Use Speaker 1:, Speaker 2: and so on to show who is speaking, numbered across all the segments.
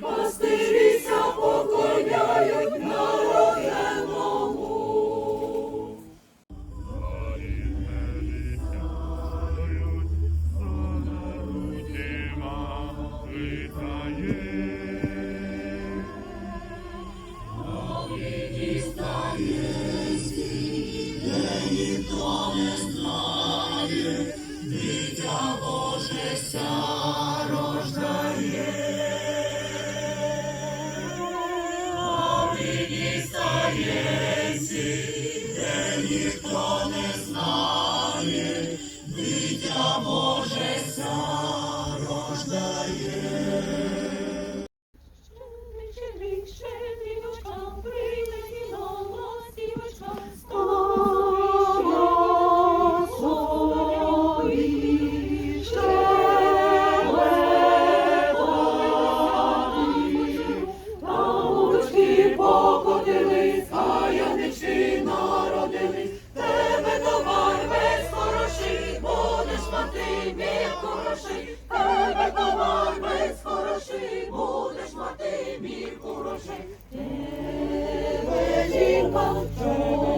Speaker 1: Boston. в'єці, де ніхто не знає, дитя Боже сам. Хороший, тебе товар весь хороший, будеш мати мір хороший. Тебе жінка чорноброва,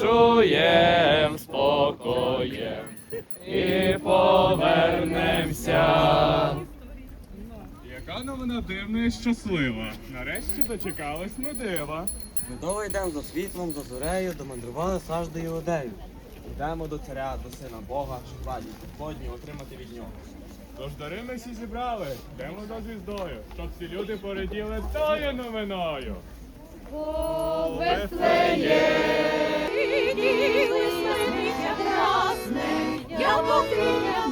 Speaker 2: чуєм спокоєм і повернемося.
Speaker 3: Яка новина дивна і щаслива. Нарешті дочекались ми дива.
Speaker 4: Ми довго йдемо за світлом, за зорею, домандрували аж до Іудею. Йдемо до царя, до сина Бога, щоб радість Господню отримати від нього.
Speaker 3: Тож дари ми всі зібрали, йдемо за звіздою, щоб всі люди пораділи тою новиною.
Speaker 1: Приділи смертя красне, я покрія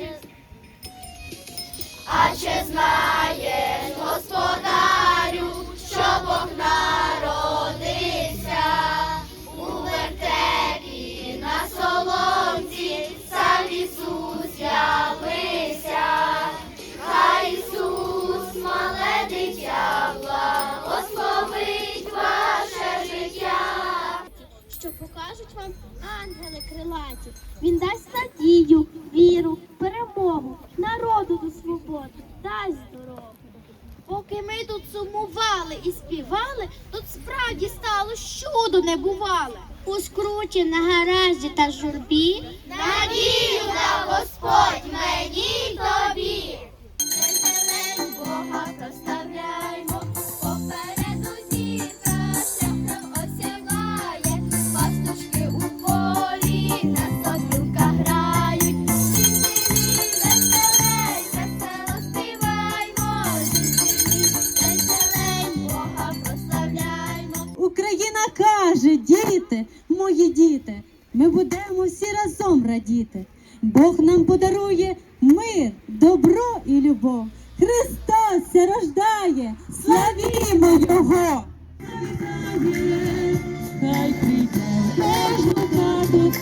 Speaker 1: чи, а чи знаєш, господарю, що Бог народився у вертепі на соломці, сам Ісус явився, хай Ісус, мале дитя, благословить ваше життя.
Speaker 5: що покажуть вам ангели крилаті. Він дасть надію, віру, народу дай здоров'я. Поки ми тут сумували і співали, тут справді стало чудо не бувале. У скруті на гаражі та журбі
Speaker 1: Надію на Господь мені тобі.
Speaker 6: Мої діти, ми будемо всі разом радіти. Бог нам подарує мир, добро і любов. Христос ся рождає, славімо Його! Хай прийде кожну хату